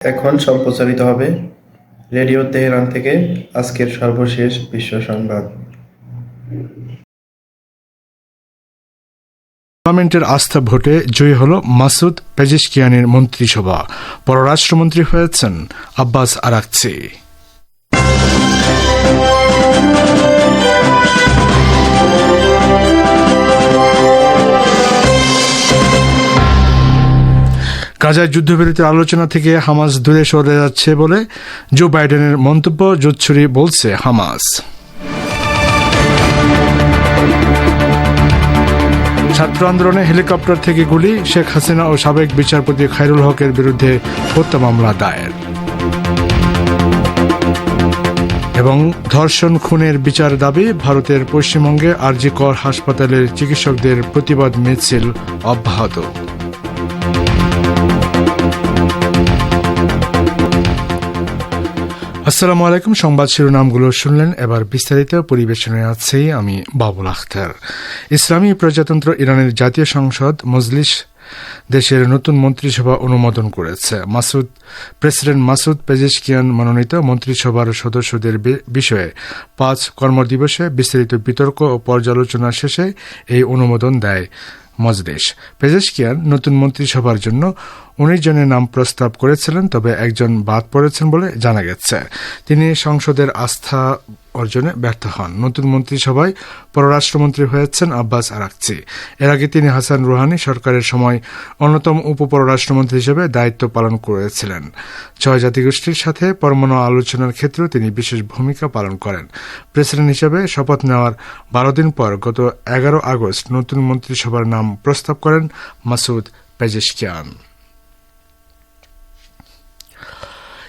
এখন সম্প্রচারিত হবে রেডিও তেহরান থেকে আজকের সর্বশেষ বিশ্ব সংবাদ। পার্লামেন্টের আস্থা ভোটে জয়ী হল মাসুদ পেজিশকিয়ানের মন্ত্রিসভা। পররাষ্ট্রমন্ত্রী হয়েছেন আব্বাস আরাকচি। গাজায় যুদ্ধবিরতির আলোচনা থেকে হামাস দূরে সরে যাচ্ছে বলে জো বাইডেনের মন্তব্য জোচ্ছুরি বলছে হামাস। ছাত্র আন্দোলনে হেলিকপ্টার থেকে গুলি, শেখ হাসিনা ও সাবেক বিচারপতি খায়রুল হকের বিরুদ্ধে হত্যা মামলা দায়ের। এবং ধর্ষণ খুনের বিচার দাবি, ভারতের পশ্চিমবঙ্গে আরজি কর হাসপাতালের চিকিৎসকদের প্রতিবাদ মিছিল অব্যাহত। আসসালামু আলাইকুম, সংবাদ শিরোনামগুলো শুনলেন, এবার বিস্তারিত পরিবেশনে আছে আমি বাবুল আখতার। ইসলামী প্রজাতন্ত্র ইরানের জাতীয় সংসদ মজলিস দেশের নতুন মন্ত্রিসভা অনুমোদন করেছে। মাসুদ, প্রেসিডেন্ট মাসুদ পেজেশকিয়ান মনোনীত মন্ত্রিসভার সদস্যদের বিষয়ে পাঁচ কর্মদিবসে বিস্তারিত বিতর্ক ও পর্যালোচনা শেষে এই অনুমোদন দেয়। মজলিস পেজেশকিয়ান নতুন মন্ত্রিসভার জন্য উনিশ জনের নাম প্রস্তাব করেছিলেন, তবে একজন বাদ পড়েছেন বলে জানা গেছে। তিনি সংসদের আস্থা অর্জনে ব্যর্থ হন। নতুন মন্ত্রিসভায় পররাষ্ট্রমন্ত্রী হয়েছেন আব্বাস আরাকচি। এর আগে তিনি হাসান রুহানি সরকারের সময় অন্যতম উপপররাষ্ট্রমন্ত্রী হিসেবে দায়িত্ব পালন করেছিলেন। ছয় জাতিগোষ্ঠীর সাথে পরমাণু আলোচনার ক্ষেত্রেও তিনি বিশেষ ভূমিকা পালন করেন। প্রেসিডেন্ট হিসেবে শপথ নেওয়ার বারো দিন পর গত এগারো আগস্ট নতুন মন্ত্রিসভার নাম প্রস্তাব করেন মাসুদ পেজেশকিয়ান।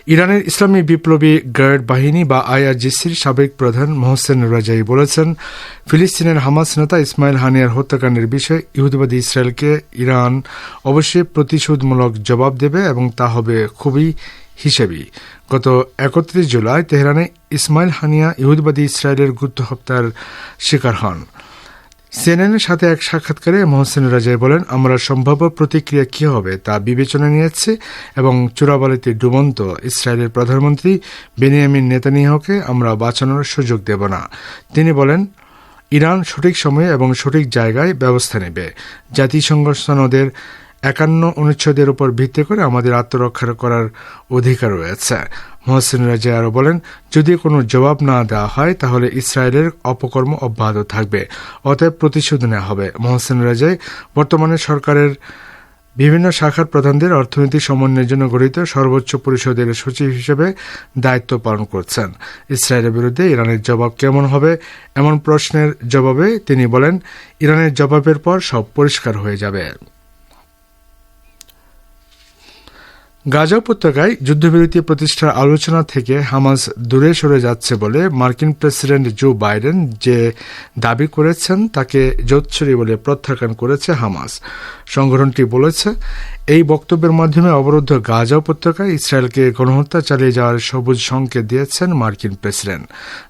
ইরানের ইসলামী বিপ্লবী গার্ড বাহিনী বা আইআরজিসির সাবেক প্রধান মোহসেন রাজাই বলেছেন, ফিলিস্তিনের হামাস নেতা ইসমাইল হানিয়ার হত্যাকাণ্ডের বিষয়ে ইহুদিবাদী ইসরায়েলকে ইরান অবশ্যই প্রতিশোধমূলক জবাব দেবে এবং তা হবে খুবই হিসেবি। গত একত্রিশ জুলাই তেহরানে ইসমাইল হানিয়া ইহুদবাদী ইসরায়েলের গুরুত্ব হত্যার শিকার হন। সিএনএনের সাথে এক সাক্ষাৎকারে মহসেন রাজাই বলেন, আমরা সম্ভাব্য প্রতিক্রিয়া কী হবে তা বিবেচনা নিয়েছি এবং চূড়াবালিতে ডুবন্ত ইসরায়েলের প্রধানমন্ত্রী বেনিয়ামিন নেতানিয়াহকে আমরা বাঁচানোর সুযোগ দেব না। তিনি বলেন, ইরান সঠিক সময়ে এবং সঠিক জায়গায় ব্যবস্থা নেবে। জাতিসংঘ সনদের একান্ন অনুচ্ছেদের উপর ভিত্তি করে আমাদের আত্মরক্ষা করার অধিকার রয়েছে। মহসিন রাজা আরও বলেন, যদি কোনো জবাব না দেওয়া হয়, তাহলে ইসরায়েলের অপকর্ম অব্যাহত থাকবে, অতএব প্রতিশোধ নেওয়া হবে। মহসিন রাজাই বর্তমানে সরকারের বিভিন্ন শাখার প্রধানদের অর্থনৈতিক সমন্বয়ের জন্য গঠিত সর্বোচ্চ পরিষদের সচিব হিসেবে দায়িত্ব পালন করছেন। ইসরায়েলের বিরুদ্ধে ইরানের জবাব কেমন হবে? এমন প্রশ্নের জবাবে তিনি বলেন, ইরানের জবাবের পর সব পরিষ্কার হয়ে যাবে। গাজা উপত্যকায় যুদ্ধবিরতি প্রতিষ্ঠার আলোচনা থেকে হামাস দূরে সরে যাচ্ছে বলে মার্কিন প্রেসিডেন্ট জো বাইডেন যে দাবি করেছেন তাকে জোচ্ছরি বলে প্রত্যাখ্যান করেছে হামাস। সংগঠনটি বলেছে, এই বক্তব্যের মাধ্যমে অবরুদ্ধ গাজা উপত্যকায় ইসরায়েলকে গণহত্যা চালিয়ে যাওয়ার সবুজ সংকেত দিয়েছেন মার্কিন প্রেসিডেন্ট।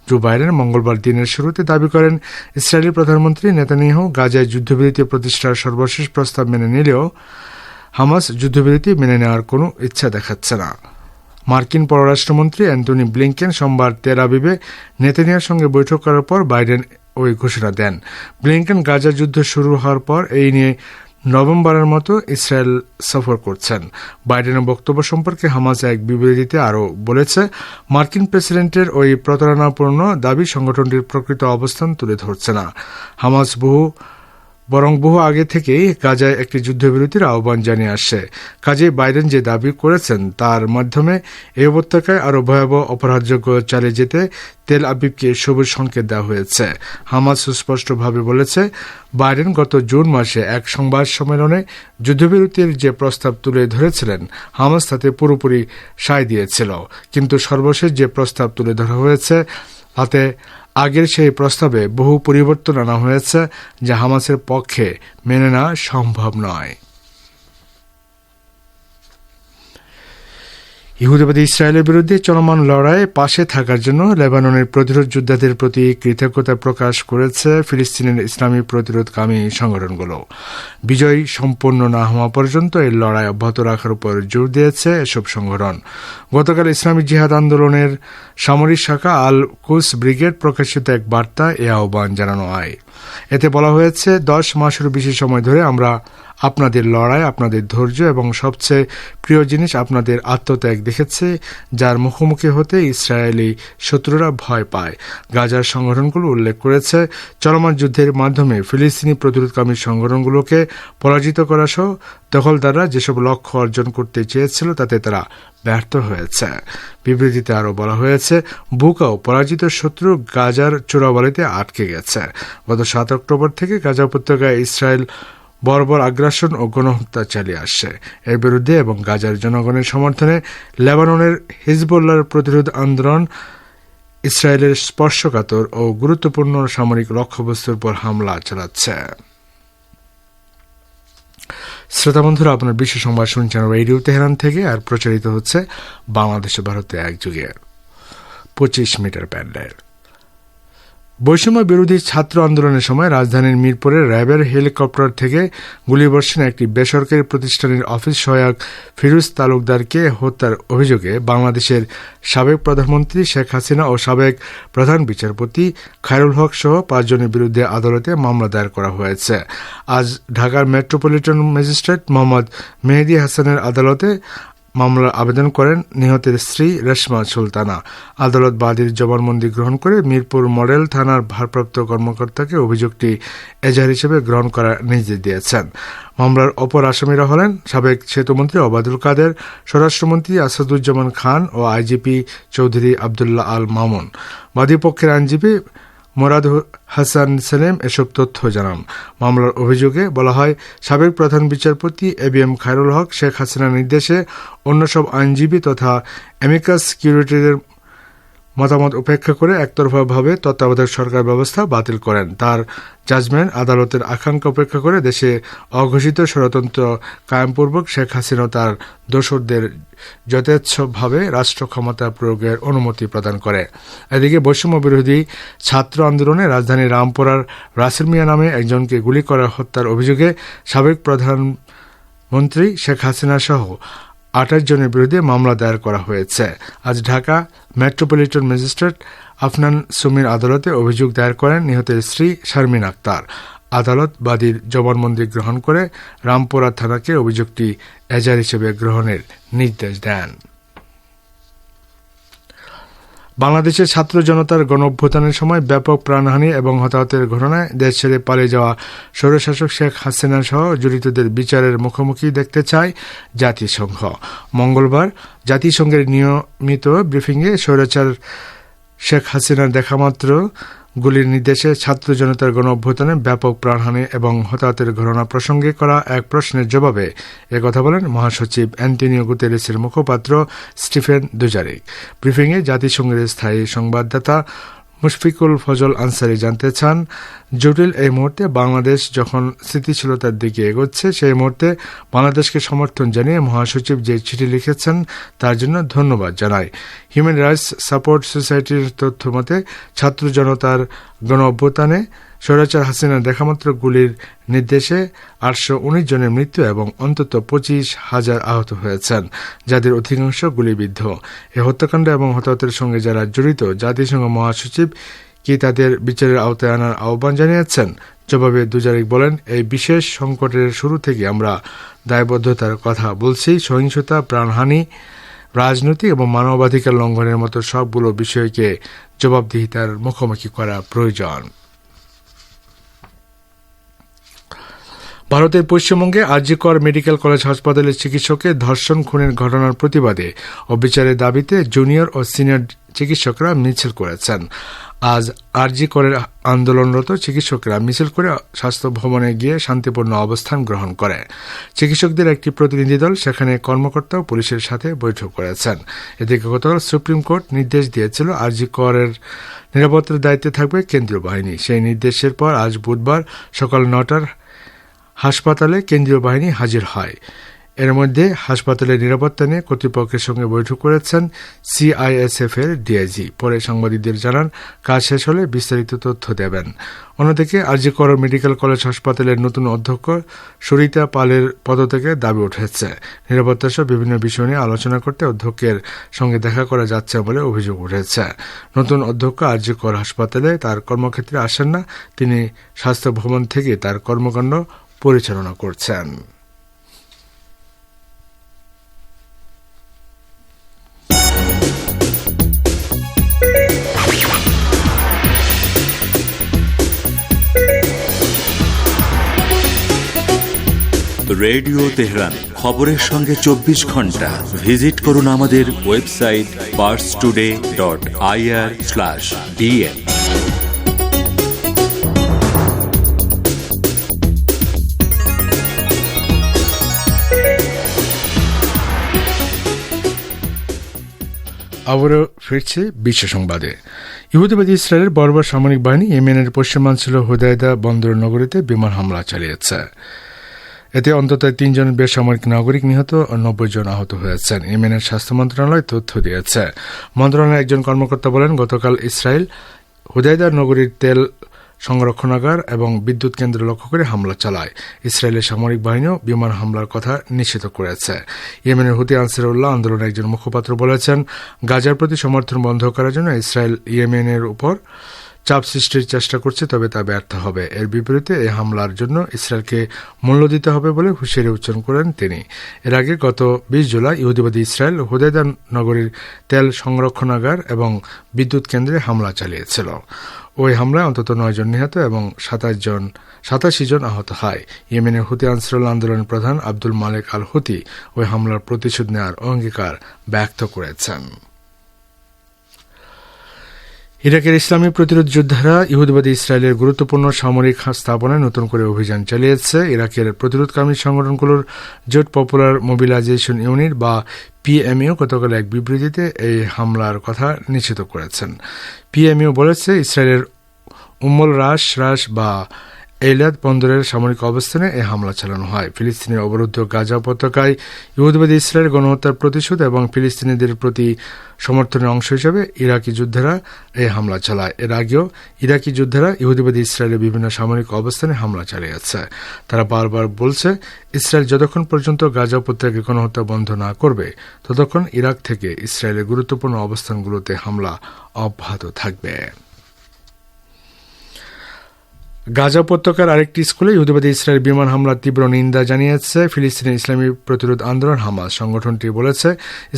জো বাইডেন মঙ্গলবার দিনের শুরুতে দাবি করেন, ইসরায়েলি প্রধানমন্ত্রী নেতানিয়াহু গাজায় যুদ্ধবিরতি প্রতিষ্ঠার সর্বশেষ প্রস্তাব মেনে নিলেও হামাস যুদ্ধবিরতি মেনে নেওয়ার কোনো ইচ্ছা দেখাচ্ছে না। মার্কিন পররাষ্ট্রমন্ত্রী অ্যান্টনি ব্লিংকেন সোমবার তেরাবিবে নেতানিয়ার সঙ্গে বৈঠক করার পর বাইডেন ওই ঘোষণা দেন। ব্লিংকেন গাজা যুদ্ধ শুরু হওয়ার পর এই নিয়ে নভেম্বরের মতো ইসরায়েল সফর করছেন। বাইডেনের বক্তব্য সম্পর্কে হামাস এক বিবৃতিতে আরও বলেছে, মার্কিন প্রেসিডেন্টের ওই প্রতারণাপূর্ণ দাবি সংগঠনটির প্রকৃত অবস্থান তুলে ধরছে না। হামাস বহু বরং বহু আগে থেকেই গাজায় একটি যুদ্ধবিরতির আহ্বান জানিয়ে আসছে কাজে বাইডেন যে দাবি করেছেন, তার মাধ্যমে এই উপত্যকায় আরও ভয়াবহ অপরাধযোগ্য চালিয়ে যেতে তেল আবিবকে সবুজ সংকেত দেওয়া হয়েছে। হামাস সুস্পষ্টভাবে বলেছে, বাইডেন গত জুন মাসে এক সংবাদ সম্মেলনে যুদ্ধবিরতির যে প্রস্তাব তুলে ধরেছিলেন, হামাস তাতে পুরোপুরি সায় দিয়েছিল। কিন্তু সর্বশেষ যে প্রস্তাব তুলে ধরা হয়েছে, তাতে আগের সেই প্রস্তাবে বহু পরিবর্তন আনা হয়েছে যা হামাসের পক্ষে মেনে নেওয়া সম্ভব নয়। ইহুদিবাদী ইসরায়েলের বিরুদ্ধে চলমান লড়াইয়ে পাশে থাকার জন্য লেবাননের প্রতিরোধ যোদ্ধাদের প্রতি কৃতজ্ঞতা প্রকাশ করেছে ফিলিস্তিনের ইসলামী প্রতিরোধকামী সংগঠনগুলো। বিজয় সম্পন্ন না হওয়া পর্যন্ত এই লড়াই অব্যাহত রাখার উপর জোর দিয়েছে এসব সংগঠন। গতকাল ইসলামী জিহাদ আন্দোলনের সামরিক শাখা আল কুস ব্রিগেড প্রকাশিত এক বার্তা এ আহ্বান জানানো হয়। এতে বলা হয়েছে, দশ মাসের বেশি সময় ধরে আমরা আপনাদের লড়াই, আপনাদের ধৈর্য এবং সবচেয়ে প্রিয় জিনিস আপনাদের আত্মত্যাগ দেখেছে, যার মুখোমুখি হতে ইসরায়েলি শত্রুরা ভয় পায়। গাজার সংগঠনগুলো উল্লেখ করেছে, চলমান যুদ্ধের মাধ্যমে ফিলিস্তিনি প্রতিরোধকামী সংগঠনগুলোকে পরাজিত করা সহ দখলদাররা যেসব লক্ষ্য অর্জন করতে চেয়েছিল, তাতে তারা ব্যর্থ হয়েছে। বিবৃতিতে আরও বলা হয়েছে, বুকাও পরাজিত শত্রু গাজার চোরাবালিতে আটকে গেছে। গত সাত অক্টোবর থেকে গাজা উপত্যকায় ইসরায়েল বর্বর আগ্রাসন ও গণহত্যা চালিয়ে আসছে। এর বিরুদ্ধে এবং গাজার জনগণের সমর্থনে লেবাননের হিজবুল্লার প্রতিরোধ আন্দোলন, ইসরায়েলের স্পর্শকাতর ও গুরুত্বপূর্ণ সামরিক লক্ষ্যবস্তুর উপর হামলা চালাচ্ছে। শ্রোতা বন্ধুরা, আপনার বিশ্ব সংবাদ শুনছেন রেডিও তেহরান থেকে, আর প্রচারিত হচ্ছে বাংলাদেশ ভারতে এক যুগে পঁচিশ মিটার প্যান্ডেল। বৈষম্য বিরোধী ছাত্র আন্দোলনের সময় রাজধানীর মিরপুরে র্যাবের হেলিকপ্টার থেকে গুলিবর্ষণ একটি বেসরকারি প্রতিষ্ঠানের অফিস সহায়ক ফিরোজ তালুকদারকে হত্যার অভিযোগে বাংলাদেশের সাবেক প্রধানমন্ত্রী শেখ হাসিনা ও সাবেক প্রধান বিচারপতি খায়রুল হক সহ পাঁচজনের বিরুদ্ধে আদালতে মামলা দায়ের করা হয়েছে। আজ ঢাকার মেট্রোপলিটন ম্যাজিস্ট্রেট মোহাম্মদ মেহেদি হাসানের আদালতে মামলার আবেদন করেন নিহতের স্ত্রী রেশমা সুলতানা। আদালত বাদীর জবানবন্দি গ্রহণ করে মিরপুর মডেল থানার ভারপ্রাপ্ত কর্মকর্তাকে অভিযোগটি এজাহার হিসেবে গ্রহণ করার নির্দেশ দিয়েছেন। মামলার অপর আসামিরা হলেন সাবেক সেতুমন্ত্রী ওবায়দুল কাদের, স্বরাষ্ট্রমন্ত্রী আসাদুজ্জামান খান ও আইজিপি চৌধুরী আবদুল্লাহ আল মামুন। বাদীপক্ষের আইনজীবী মোরাদ হাসান সেলেম এসব তথ্য জানান। মামলার অভিযোগে বলা হয়, সাবেক প্রধান বিচারপতি A B M Khairul Haque, Sheikh হাসিনার নির্দেশে অন্য সব আইনজীবী তথা অ্যামিকাস সিকিউরিটিদের মতামত উপেক্ষা করে একতরফাভাবে তত্ত্বাবধায়ক সরকার ব্যবস্থা বাতিল করেন। তার জাজমেন্ট আদালতের আকাঙ্ক্ষা উপেক্ষা করে দেশে অঘোষিত ষড়যন্ত্র কায়েমপূর্বক শেখ হাসিনা তার দোসরদের যথেচ্ছভাবে রাষ্ট্র ক্ষমতা প্রয়োগের অনুমতি প্রদান করে। এদিকে বৈষম্য বিরোধী ছাত্র আন্দোলনে রাজধানীর রামপুরার রাসেল মিয়া নামে একজনকে গুলি করা হত্যার অভিযোগে সাবেক প্রধানমন্ত্রী শেখ হাসিনা সহ আঠাশ জনের বিরুদ্ধে মামলা দায়ের করা হয়েছে। আজ ঢাকা মেট্রোপলিটন ম্যাজিস্ট্রেট আফনান সুমির আদালতে অভিযোগ দায়ের করেন নিহতের স্ত্রী শারমিন আক্তার। আদালত বাদীর জবানবন্দি গ্রহণ করে রামপুরা থানাকে অভিযোগটি এজার হিসেবে গ্রহণের নির্দেশ দেন। বাংলাদেশের ছাত্র জনতার গণ অভ্যুত্থানের সময় ব্যাপক প্রাণহানি এবং হতাহতের ঘটনায় দেশ ছেড়ে পালিয়ে যাওয়া স্বৈরশাসক শেখ হাসিনা সহ জড়িতদের বিচারের মুখোমুখি দেখতে চায় জাতিসংঘ। মঙ্গলবার জাতিসংঘের নিয়মিত ব্রিফিংয়ে স্বৈরাচার শেখ হাসিনার দেখামাত্র গুলির নির্দেশে ছাত্র জনতার গণ অভ্যুত্থানে ব্যাপক প্রাণহানি এবং হতাহতের ঘটনা প্রসঙ্গে করা এক প্রশ্নের জবাবে একথা বলেন মহাসচিব অ্যান্টনিও গুতেরেসের মুখপাত্র স্টিফেন দুজারিক। ব্রিফিংয়ে জাতিসংঘের স্থায়ী সংবাদদাতা মুশফিকুল ফজল আনসারি জানতে চান, জটিল এই মুহূর্তে বাংলাদেশ যখন স্থিতিশীলতার দিকে এগোচ্ছে, সেই মুহূর্তে বাংলাদেশকে সমর্থন জানিয়ে মহাসচিব যে চিঠি লিখেছেন তার জন্য ধন্যবাদ জানাই। হিউম্যান রাইটস সাপোর্ট সোসাইটির তথ্য মতে ছাত্র জনতার গণ অভ্যুত্থানে স্বৈরাচার হাসিনার দেখামাত্র গুলির নির্দেশে আটশো উনিশ জনের মৃত্যু এবং অন্তত পঁচিশ হাজার আহত হয়েছেন। যাদের অধিকাংশ গুলিবিদ্ধ। এ হত্যাকাণ্ড এবং হতাহতের সঙ্গে যারা জড়িত, জাতিসংঘ মহাসচিব কি তাদের বিচারের আওতায় আনার আহ্বান জানিয়েছেন? জবাবে দুজারিক বলেন, এই বিশেষ সংকটের শুরু থেকে আমরা দায়বদ্ধতার কথা বলছি। সহিংসতা, প্রাণহানি, রাজনৈতিক এবং মানবাধিকার লঙ্ঘনের মতো সবগুলো বিষয়কে জবাবদিহিতার মুখোমুখি করা প্রয়োজন। ভারতের পশ্চিমবঙ্গে আরজিকর মেডিকেল কলেজ হাসপাতালের চিকিৎসককে ধর্ষণ, খুনের ঘটনার প্রতিবাদে ও বিচারের দাবিতে জুনিয়র ও সিনিয়র চিকিৎসকরা মিছিল করেছেন। আজ আরজি করের আন্দোলনরত চিকিৎসকরা মিছিল করে স্বাস্থ্য ভবনে গিয়ে শান্তিপূর্ণ অবস্থান গ্রহণ করে। চিকিৎসকদের একটি প্রতিনিধি দল সেখানে কর্মকর্তা ও পুলিশের সাথে বৈঠক করেছেন। এদিকে গতকাল সুপ্রিম কোর্ট নির্দেশ দিয়েছিল আরজি করের নিরাপত্তার দায়িত্বে থাকবে কেন্দ্রীয় বাহিনী। সেই নির্দেশের পর আজ বুধবার সকাল নটার হাসপাতালে কেন্দ্রীয় বাহিনী হাজির হয়। এর মধ্যে হাসপাতালের নিরাপত্তা নিয়ে কর্তৃপক্ষের সঙ্গে বৈঠক করেছেন সিআইএসএফ এর ডিআইজি পরে সাংবাদিকদের জানান, কাজ শেষ হলে বিস্তারিত তথ্য দেবেন। অন্যদিকে আরজিকর মেডিকেল কলেজ হাসপাতালের নতুন অধ্যক্ষ সরিতা পালের পদত্যাগের দাবি উঠেছে। নিরাপত্তা সহ বিভিন্ন বিষয় নিয়ে আলোচনা করতে অধ্যক্ষের সঙ্গে দেখা করা যাচ্ছে বলে অভিযোগ উঠেছে। নতুন অধ্যক্ষ আরজিকর হাসপাতালে তার কর্মক্ষেত্রে আসেন না, তিনি স্বাস্থ্য ভবন থেকে তার কর্মকাণ্ড পরিচালনা করছেন। রেডিও তেহরান, খবরের সঙ্গে চব্বিশ ঘণ্টা। ভিজিট করুন আমাদের website Pars today dot IR slash DN আবারও ফিরছে বিশ্ব সংবাদে। ইহুদিবাদী ইসরায়েলের বর্বর সামরিক বাহিনী ইয়েমেনের পশ্চিমাঞ্চল হুদায়দা বন্দর নগরীতে বিমান হামলা চালিয়েছে। এতে অন্তত তিনজন বেসামরিক নাগরিক নিহত ও নব্বই জন আহত হয়েছেন। ইয়েমেনের স্বাস্থ্য মন্ত্রণালয় তথ্য দিয়েছে। মন্ত্রণালয়ের একজন কর্মকর্তা বলেন, গতকাল ইসরায়েল হুদায়দা নগরীর তেল সংরক্ষণাগার এবং বিদ্যুৎ কেন্দ্র লক্ষ্য করে হামলা চালায়। ইসরায়েলের সামরিক বাহিনীও বিমান হামলার কথা নিশ্চিত করেছে। ইয়েমেনের হুতি আনসারুল্লাহ আন্দোলনের একজন মুখপাত্র বলেছেন, গাজার প্রতি সমর্থন বন্ধ করার জন্য ইসরায়েল ইয়েমেনের উপর চাপ সৃষ্টির চেষ্টা করছে, তবে তা ব্যর্থ হবে। এর বিপরীতে এই হামলার জন্য ইসরায়েলকে মূল্য দিতে হবে বলে হুঁশিয়ারি উচ্চারণ করেন তিনি। এর আগে গত বিশ জুলাই ইহুদিবাদী ইসরায়েল হুদায়দা নগরীর তেল সংরক্ষণাগার এবং বিদ্যুৎ কেন্দ্রে হামলা চালিয়েছিল। ওই হামলায় অন্তত নয় জন নিহত এবং সাতাশ জন, সাতাশি জন আহত হয়। ইয়েমেনের হুতি আনসারুল আন্দোলনের প্রধান আব্দুল মালিক আল হুতি ওই হামলার প্রতিশোধ নেওয়ার অঙ্গীকার ব্যক্ত করেছেন। ইরাকের ইসলামী প্রতিরোধ যোদ্ধারা ইহুদবাদী ইসরায়েলের গুরুত্বপূর্ণ সামরিক স্থাপনায় নতুন করে অভিযান চালিয়েছে। ইরাকের প্রতিরোধকামী সংগঠনগুলোর জোট পপুলার মোবিলাইজেশন ইউনিট বা পিএমইউ গতকাল এক বিবৃতিতে এই হামলার কথা নিশ্চিত করেছেন। পিএমইউ বলেছে, ইসরায়েলের উম্মল রাস রাস বা এলাদ বন্দরের সামরিক অবস্থানে এই হামলা চালানো হয়। ফিলিস্তিনের অবরুদ্ধ গাজা উপত্যকায় ইহুদিবাদী ইসরায়েল গণহত্যার প্রতিশোধ এবং ফিলিস্তিনিদের প্রতি সমর্থনের অংশ হিসেবে ইরাকি যোদ্ধারা এই হামলা চালায়। এর আগেও ইরাকি যোদ্ধারা ইহুদিবাদী ইসরায়েলের বিভিন্ন সামরিক অবস্থানে হামলা চালিয়েছে। তারা বারবার বলছে, ইসরায়েল যতক্ষণ পর্যন্ত গাজা উপত্যকায় গণহত্যা বন্ধ না করবে, ততক্ষণ ইরাক থেকে ইসরায়েলের গুরুত্বপূর্ণ অবস্থানগুলোতে হামলা অব্যাহত থাকবে। গাজা উপত্যকার আরেকটি স্কুলে ইহুদিবাদী ইসরায়েল বিমান হামলার তীব্র নিন্দা জানিয়েছে ফিলিস্তিনের ইসলামী প্রতিরোধ আন্দোলন হামাস। সংগঠনটি বলেছে,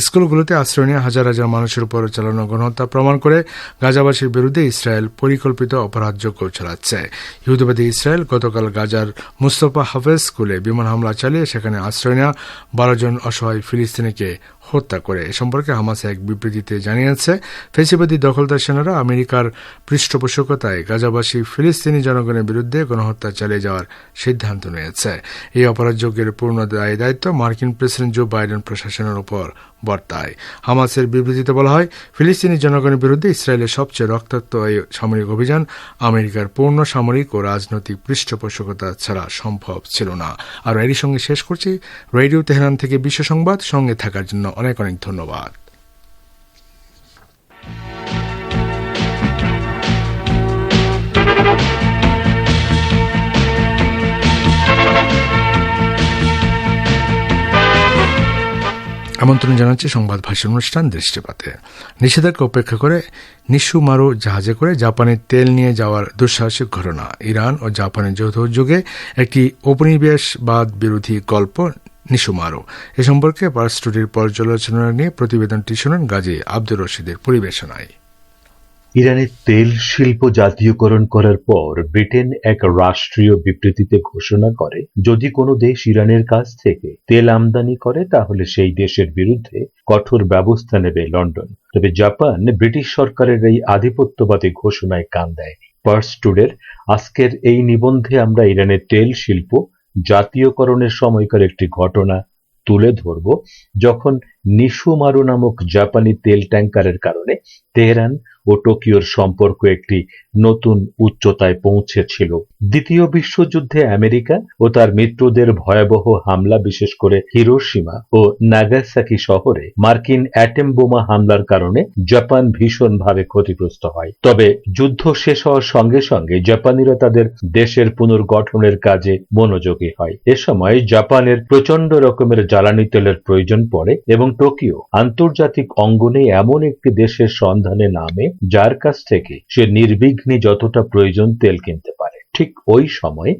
স্কুলগুলোতে আশ্রয় নিয়ে হাজার হাজার মানুষের উপর চালানো গণহত্যা প্রমাণ করে গাজাবাসীর বিরুদ্ধে ইসরায়েল পরিকল্পিত অপরাধযোগ্য চালাচ্ছে। ইহুদিবাদী ইসরায়েল গতকাল গাজার মুস্তফা হাফেজ স্কুলে বিমান হামলা চালিয়ে সেখানে আশ্রয় নেওয়া বারো জন অসহায় ফিলিস্তিনিকে হত্যা করে। এ সম্পর্কে হামাস এক বিবৃতিতে জানিয়েছে, ফেসিবাদী দখলদার সেনারা আমেরিকার পৃষ্ঠপোষকতায় গাজাবাসী ফিলিস্তিনি জনগণের বিরুদ্ধে গণহত্যা চালিয়ে যাওয়ার সিদ্ধান্ত নিয়েছে। এই অপরাধযোগ্যের পূর্ণ দায় দায়িত্ব মার্কিন প্রেসিডেন্ট জো বাইডেন প্রশাসনের উপর বর্তায়। হামাসের বিবৃতিতে বলা হয়, ফিলিস্তিনি জনগণের বিরুদ্ধে ইসরায়েলের সবচেয়ে রক্তাক্ত এই সামরিক অভিযান আমেরিকার পূর্ণ সামরিক ও রাজনৈতিক পৃষ্ঠপোষকতা ছাড়া সম্ভব ছিল না। আর এরই সঙ্গে শেষ করছি রেডিও তেহরান থেকে বিশ্ব সংবাদ, সঙ্গে থাকার জন্য অনেক অনেক ধন্যবাদ। আমন্ত্রণ জানাচ্ছে সংবাদ ভাষণ অনুষ্ঠান দৃষ্টিপাতে। নিষেধাজ্ঞা উপেক্ষা করে নিশু মারু জাহাজে করে জাপানের তেল নিয়ে যাওয়ার দুঃসাহসিক ঘটনা। ইরান ও জাপানের যৌথ উদ্যোগে একটি উপনিবেশবাদ বিরোধী গল্প নিশুমারো। এ সম্পর্কে পার স্টুডির পর্যালোচনা নিয়ে প্রতিবেদনটি শুনেন গাজী আব্দুর রশিদের পরিবেশনায়। ইরানের তেল শিল্প জাতীয়করণ করার পর ব্রিটেন এক রাষ্ট্রীয় বিবৃতিতে ঘোষণা করে, যদি কোনো দেশ ইরানের কাছ থেকে তেল আমদানি করে, তাহলে সেই দেশের বিরুদ্ধে কঠোর ব্যবস্থা নেবে লন্ডন। তবে জাপান ব্রিটিশ সরকারের এই আধিপত্যবাদী ঘোষণায় কান দেয়নি। পার্স টুডের, আজকের এই নিবন্ধে আমরা ইরানের তেল শিল্প জাতীয়করণের সময়কার একটি ঘটনা তুলে ধরব যখন নিশুমারু নামক জাপানি তেল ট্যাঙ্কারের কারণে তেহরান ও টোকিওর সম্পর্ক একটি নতুন উচ্চতায় পৌঁছেছিল। দ্বিতীয় বিশ্বযুদ্ধে আমেরিকা ও তার মিত্রদের ভয়াবহ হামলা, বিশেষ করে হিরোশিমা ও নাগাসাকি শহরে মার্কিন অ্যাটেম বোমা হামলার কারণে জাপান ভীষণভাবে ক্ষতিগ্রস্ত হয়। তবে যুদ্ধ শেষ হওয়ার সঙ্গে সঙ্গে জাপানিরা তাদের দেশের পুনর্গঠনের কাজে মনোযোগী হয়। এ সময় জাপানের প্রচণ্ড রকমের জ্বালানি তেলের প্রয়োজন পড়ে এবং টোকিও আন্তর্জাতিক অঙ্গনে এমন একটি দেশের সন্ধানে নামে, যার কাছ থেকে সে নির্বিঘ্নে যতটা প্রয়োজন তেল কিনতে পারে। ঠিক ওই সময়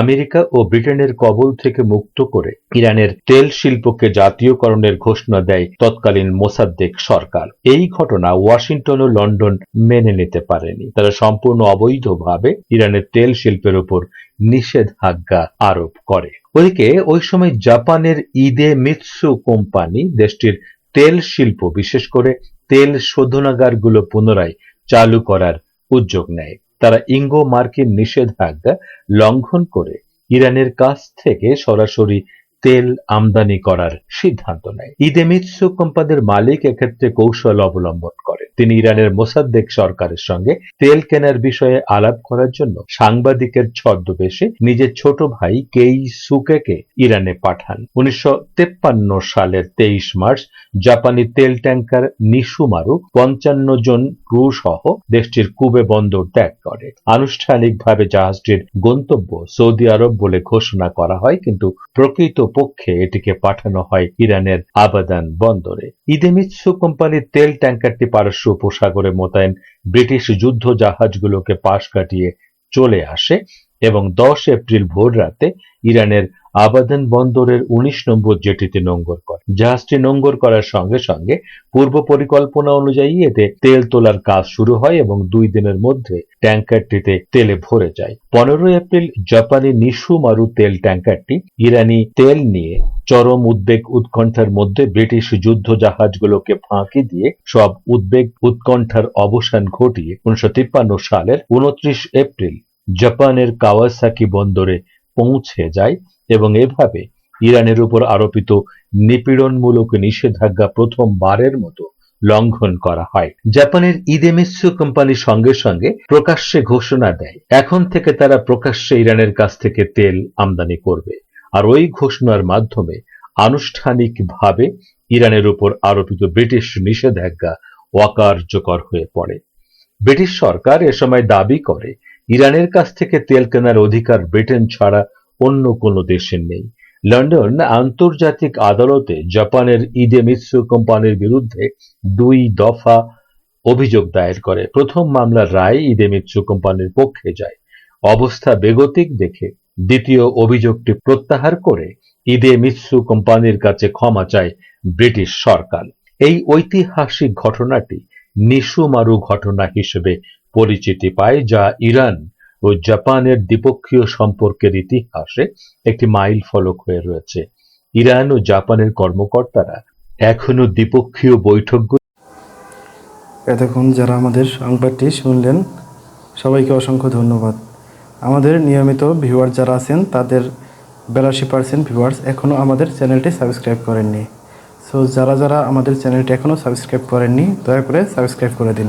আমেরিকা ও ব্রিটেনের কবল থেকে মুক্ত করে ইরানের তেল শিল্পকে জাতীয়করণের ঘোষণা দেয় তৎকালীন মোসাদ্দেক সরকার। এই ঘটনা ওয়াশিংটন ও লন্ডন মেনে নিতে পারেনি। তারা সম্পূর্ণ অবৈধভাবে ইরানের তেল শিল্পের উপর নিষেধাজ্ঞা আরোপ করে। ওদিকে ওই সময় জাপানের ইদে মিৎসু কোম্পানি দেশটির তেল শিল্প, বিশেষ করে তেল শোধনাগারগুলো পুনরায় চালু করার উদ্যোগ নেয়। তারা ইঙ্গো মার্কিন নিষেধাজ্ঞা লঙ্ঘন করে ইরানের কাছ থেকে সরাসরি তেল আমদানি করার সিদ্ধান্ত নেয়। ইদেমিৎসু কোম্পানির মালিক এক্ষেত্রে কৌশল অবলম্বন করে। তিনি ইরানের মোসাদ্দেক সরকারের সঙ্গে তেল কেনার বিষয়ে আলাপ করার জন্য সাংবাদিকের ছদ্মবেশে নিজের ছোট ভাই কেই সুকেকে ইরানে পাঠান। উনিশশো সালের তেইশ মার্চ জাপানি তেল ট্যাঙ্কার নিশুমারু পঞ্চান্ন জন ক্রু সহ দেশটির কুবে বন্দর ত্যাগ করে। আনুষ্ঠানিকভাবে জাহাজটির গন্তব্য সৌদি আরব বলে ঘোষণা করা হয়, কিন্তু প্রকৃত পক্ষে এটিকে পাঠানো হয় ইরানের আবাদান বন্দরে। ইদেমিৎসু কোম্পানির তেল ট্যাঙ্কারটি পারস্য উপসাগরে মোতায়েন। ব্রিটিশ যুদ্ধ জাহাজগুলোকে পাশ কাটিয়ে চলে আসে এবং দশ এপ্রিল ভোর রাতে ইরানের আবাদান বন্দরের উনিশ নম্বর জেটিতে নোঙ্গর করে। জাহাজটি নোঙ্গর করার সঙ্গে সঙ্গে পূর্ব পরিকল্পনা অনুযায়ী এতে তেল তোলার কাজ শুরু হয় এবং দুই দিনের মধ্যে ট্যাঙ্কারটিতে তেলে ভরে যায়। পনেরো এপ্রিল জাপানি নিশু মারু তেল ট্যাঙ্কারটি ইরানি তেল নিয়ে চরম উদ্বেগ উৎকণ্ঠার মধ্যে ব্রিটিশ যুদ্ধ জাহাজগুলোকে ফাঁকি দিয়ে সব উদ্বেগ উৎকণ্ঠার অবসান ঘটিয়ে উনিশশো তিপ্পান্ন সালের উনত্রিশ এপ্রিল জাপানের কাওয়াসাকি বন্দরে পৌঁছে যায়। এবং এভাবে ইরানের উপর আরোপিত নিপীড়নমূলক নিষেধাজ্ঞা প্রথমবারের মতো লঙ্ঘন করা হয়। জাপানের ইদেমিৎসু কোম্পানি সঙ্গে সঙ্গে প্রকাশ্যে ঘোষণা দেয়, এখন থেকে তারা প্রকাশ্যে ইরানের কাছ থেকে তেল আমদানি করবে। আর ওই ঘোষণার মাধ্যমে আনুষ্ঠানিকভাবে ইরানের উপর আরোপিত ব্রিটিশ নিষেধাজ্ঞা অকার্যকর হয়ে পড়ে। ব্রিটিশ সরকার এ সময় দাবি করে, ইরানের কাছ থেকে তেল কেনার অধিকার ব্রিটেন ছাড়া অন্য কোনো দেশের নেই। লন্ডন আন্তর্জাতিক আদালতে জাপানের ইদেমিৎসু কোম্পানির বিরুদ্ধে দুই দফা অভিযোগ দায়ের করে। প্রথম মামলার রায় ইদেমিৎসু কোম্পানির পক্ষে যায়। অবস্থা বেগতিক দেখে দ্বিতীয় অভিযোগটি প্রত্যাহার করে ইদে মিৎসু কোম্পানির কাছে ক্ষমা চায় ব্রিটিশ সরকার। এই ঐতিহাসিক ঘটনাটি নিশুমারু ঘটনা হিসেবে পরিচিতি পায়, যা ইরান ও জাপানের দ্বিপক্ষীয় সম্পর্কের ইতিহাসে একটি মাইল ফলক হয়ে রয়েছে। ইরান ও জাপানের কর্মকর্তারা এখনও দ্বিপক্ষীয় বৈঠকগুলো এতক্ষণ যারা আমাদের সংবাদটি শুনলেন, সবাইকে অসংখ্য ধন্যবাদ। আমাদের নিয়মিত ভিউয়ার যারা আছেন, তাদের বিরাশি পার্সেন্ট ভিউয়ার্স এখনও আমাদের চ্যানেলটি সাবস্ক্রাইব করেননি। সো যারা যারা আমাদের চ্যানেলটি এখনও সাবস্ক্রাইব করেননি, দয়া করে সাবস্ক্রাইব করে দিন।